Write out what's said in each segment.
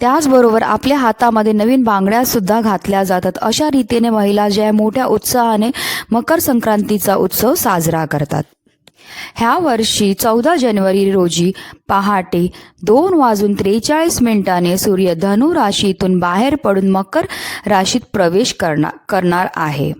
त्याचबरोबर आपल्या हातामध्ये नवीन बांगड्या सुद्धा घातल्या जातात. अशा रीतीने महिला ज्या मोठ्या उत्साहाने मकर संक्रांतीचा उत्सव साजरा करतात. ह्या वर्षी चौदा जानेवारी रोजी पहाटे दोन वाजून त्रेचाळीस मिनिटाने सूर्य धनु राशीतून बाहेर पडून मकर राशीत प्रवेश करणार करणार आहे.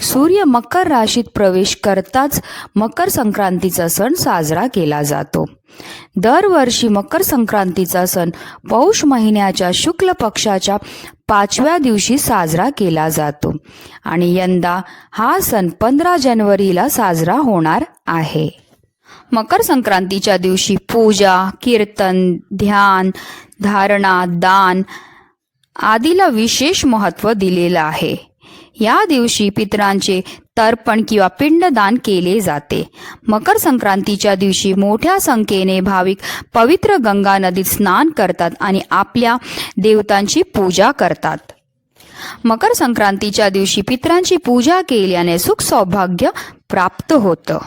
सूर्य मकर राशीत प्रवेश करताच मकर संक्रांतीचा सण साजरा केला जातो. दरवर्षी मकर संक्रांतीचा सण पौष महिन्याच्या शुक्ल पक्षाच्या पाचव्या दिवशी साजरा केला जातो आणि यंदा हा सण पंधरा जानेवारीला साजरा होणार आहे. मकर संक्रांतीच्या दिवशी पूजा कीर्तन ध्यान धारणा दान आदीला विशेष महत्त्व दिलेलं आहे. या दिवशी पितरांचे तर्पण किंवा पिंडदान केले जाते. मकर संक्रांतीच्या दिवशी मोठ्या संख्येने भाविक पवित्र गंगा नदीत स्नान करतात आणि आपल्या देवतांची पूजा करतात. मकर संक्रांतीच्या दिवशी पितरांची पूजा केल्याने सुख सौभाग्य प्राप्त होतं.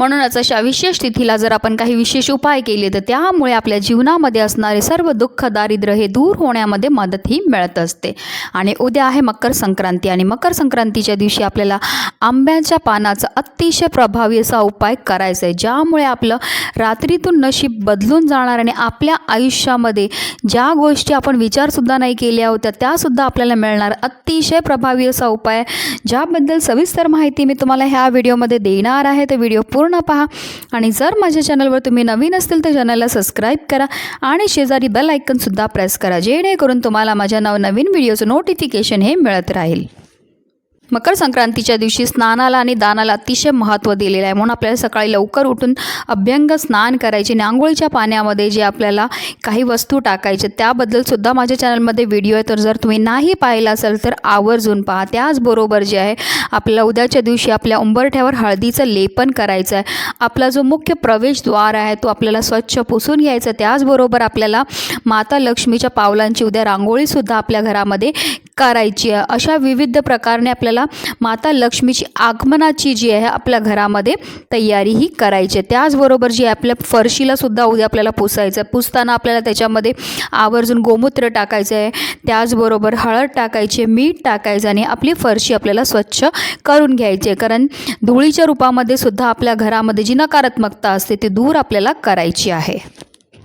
म्हणूनच अशा विशेष तिथीला जर आपण काही विशेष उपाय केले तर त्यामुळे आपल्या जीवनामध्ये असणारे सर्व दुःख दारिद्र्य हे दूर होण्यामध्ये मदतही मिळत असते. आणि उद्या आहे मकर संक्रांती आणि मकर संक्रांतीच्या दिवशी आपल्याला आंब्याच्या पानाचा अतिशय प्रभावी असा उपाय करायचा आहे ज्यामुळे आपलं रात्रीतून नशीब बदलून जाणार आणि आपल्या आयुष्यामध्ये ज्या गोष्टी आपण विचारसुद्धा नाही केल्या होत्या त्यासुद्धा आपल्याला मिळणार अतिशय प्रभावी असा उपाय ज्याबद्दल सविस्तर माहिती मी तुम्हाला ह्या व्हिडिओमध्ये देणार आहे. तर व्हिडिओ पूर्ण पहा. आणि जर माझ्या चॅनलवर तुम्ही नवीन असतील तर चॅनलला सबस्क्राईब करा आणि शेजारी बेल आयकनसुद्धा प्रेस करा जेणेकरून तुम्हाला माझ्या नवनवीन व्हिडिओचं नोटिफिकेशन हे मिळत राहील. मकर संक्रांतीच्या दिवशी स्नानाला आणि दानाला अतिशय महत्त्व दिलेलं आहे. म्हणून आपल्याला सकाळी लवकर उठून अभ्यंग स्नान करायचे आणि आंघोळीच्या पाण्यामध्ये जे आपल्याला काही वस्तू टाकायचे त्याबद्दल सुद्धा माझ्या चॅनलमध्ये व्हिडिओ आहे. तर जर तुम्ही नाही पाहिला असेल तर आवर्जून पहा. त्याचबरोबर जे आहे आपल्याला उद्याच्या दिवशी आपल्या उंबरठ्यावर हळदीचं लेपन करायचं आहे. आपला जो मुख्य प्रवेशद्वार आहे तो आपल्याला स्वच्छ पुसून घ्यायचा त्याचबरोबर आपल्याला माता लक्ष्मीच्या पावलांची उद्या रांगोळीसुद्धा आपल्या घरामध्ये करायची आहे. अशा विविध प्रकारने आपल्याला माता लक्ष्मीची आगमनाची जी आहे आपल्या घरामध्ये तयारी ही करायची आहे. त्याचबरोबर जी आहे आपल्या फरशीला सुद्धा उद्या आपल्याला पुसायचं आहे. पुसताना आपल्याला त्याच्यामध्ये आवर्जून गोमूत्र टाकायचं आहे. त्याचबरोबर हळद टाकायची मीठ टाकायचं आणि आपली फरशी आपल्याला स्वच्छ करून घ्यायची आहे. कारण धुळीच्या रूपामध्ये सुद्धा आपल्या घरामध्ये जी नकारात्मकता असते ती दूर आपल्याला करायची आहे.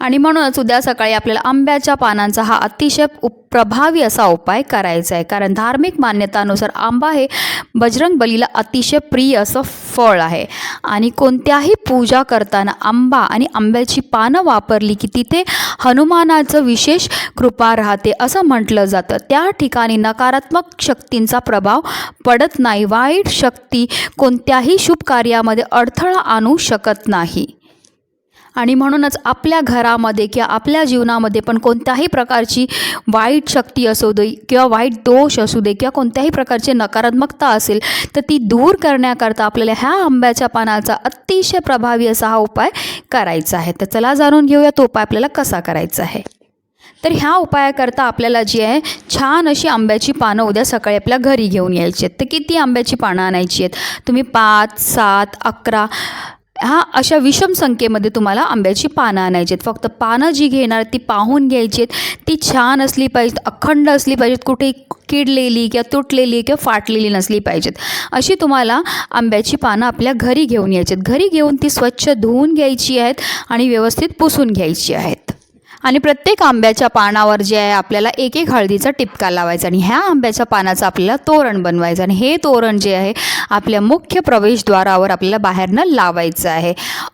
आणि म्हणूनच उद्या सकाळी आपल्याला आंब्याच्या पानांचा हा अतिशय उप प्रभावी असा उपाय करायचा आहे. कारण धार्मिक मान्यतानुसार आंबा हे बजरंग बलीला अतिशय प्रिय असं फळ आहे. आणि कोणत्याही पूजा करताना आंबा आणि आंब्याची पानं वापरली की तिथे हनुमानाचं विशेष कृपा राहते असं म्हटलं जातं. त्या ठिकाणी नकारात्मक शक्तींचा प्रभाव पडत नाही. वाईट शक्ती कोणत्याही शुभ कार्यामध्ये अडथळा आणू शकत नाही. आणि म्हणूनच आपल्या घरामध्ये किंवा आपल्या जीवनामध्ये पण कोणत्याही प्रकारची वाईट शक्ती असू दे किंवा वाईट दोष असू दे किंवा कोणत्याही प्रकारची नकारात्मकता असेल तर ती दूर करण्याकरता आपल्याला ह्या आंब्याच्या पानाचा अतिशय प्रभावी असा हा उपाय करायचा आहे. तर चला जाणून घेऊया तो उपाय आपल्याला कसा करायचा आहे. तर ह्या उपायाकरता आपल्याला जी आहे छान अशी आंब्याची पानं उद्या सकाळी आपल्या घरी घेऊन यायची आहेत. तर किती आंब्याची पानं आणायची आहेत? तुम्ही पाच सात अकरा हा अशा विषम संख्येमध्ये तुम्हाला आंब्याची पानं आणायची आहेत. फक्त पानं जी घेणार ती पाहून घ्यायची आहेत. ती छान असली पाहिजेत अखंड असली पाहिजेत कुठे किडलेली किंवा तुटलेली किंवा फाटलेली नसली पाहिजेत. अशी तुम्हाला आंब्याची पानं आपल्या घरी घेऊन यायची आहेत. घरी घेऊन ती स्वच्छ धुवून घ्यायची आहेत आणि व्यवस्थित पुसून घ्यायची आहेत. आणि प्रत्येक आंब्याच्या पानावर जे आहे आपल्याला एक एक हळदीचा टिपका लावायचा आणि ह्या आंब्याच्या पानाचं आपल्याला तोरण बनवायचं आणि हे तोरण जे आहे आपल्या मुख्य प्रवेशद्वारावर आपल्याला बाहेरनं लावायचं आहे.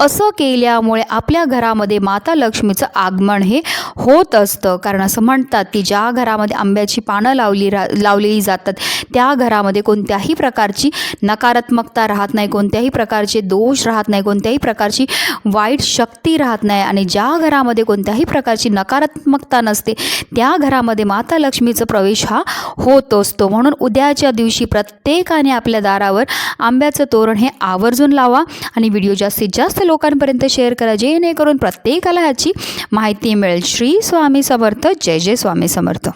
असं केल्यामुळे आपल्या घरामध्ये माता लक्ष्मीचं आगमन हे होत असतं. कारण असं म्हणतात की ज्या घरामध्ये आंब्याची पानं लावली रा लावलेली जातात त्या घरामध्ये कोणत्याही प्रकारची नकारात्मकता राहत नाही कोणत्याही प्रकारचे दोष राहत नाही कोणत्याही प्रकारची वाईट शक्ती राहत नाही. आणि ज्या घरामध्ये कोणत्याही प्रकार प्रकारची नकारात्मकता नसते. त्या घरामध्ये माता लक्ष्मीचा प्रवेश हा होत असतो. म्हणून उद्याच्या दिवशी प्रत्येकाने आपल्या दारावर आंब्याचं तोरण हे आवर्जून लावा आणि व्हिडिओ जास्तीत जास्त लोकांपर्यंत शेअर करा. जेणेकरून प्रत्येकाला ह्याची माहिती मिळेल. श्री स्वामी समर्थ. जय जय स्वामी समर्थ.